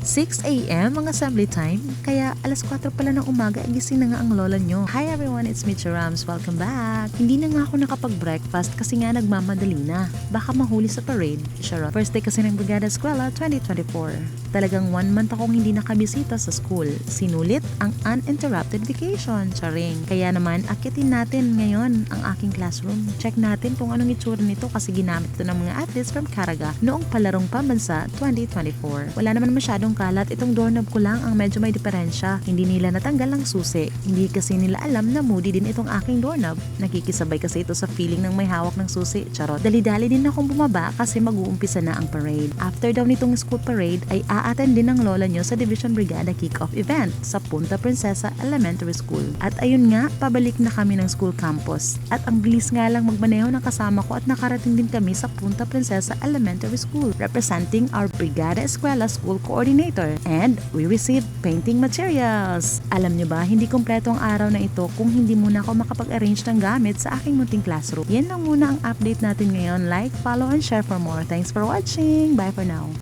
6 a.m. ang assembly time, kaya alas 4 pala ng umaga gising na nga ang lola nyo. Hi everyone, it's me Rams. Welcome back. Hindi na nga ako nakapag-breakfast kasi nga nagmamadali na. Baka mahuli sa parade. Charot. First day kasi ng Brigada Eskwela 2024. Talagang one month akong hindi nakabisita sa school. Sinulit ang uninterrupted vacation. Charing. Kaya naman, akitin natin ngayon ang aking classroom. Check natin kung anong itsura nito kasi ginamit ito ng mga athletes from Caraga noong palarong pambansa 2024. Wala naman masyadong kalat. Itong doorknob ko lang ang medyo may diferensya. Hindi nila natanggal ang susi. Hindi kasi nila alam na moody din itong aking doorknob. Nakikisabay kasi ito sa feeling ng may hawak ng susi. Charot. Dali-dali din akong bumaba kasi mag-uumpisa na ang parade. After daw nitong school parade ay aattend din ng lola nyo sa Division Brigada Kick-Off event sa Punta Princesa Elementary School. At ayun nga, pabalik na kami ng school campus. At ang bilis nga lang magmaneho ng kasama ko at nakarating din kami sa Punta Princesa Elementary School representing our Brigada Eskwela School Coordinator and we received painting materials. Alam nyo ba, hindi kompleto ang araw na ito kung hindi muna ako makapag-arrange ng gamit sa aking munting classroom. Yan lang muna ang update natin ngayon. Like, follow, and share for more. Thanks for watching. Bye for now.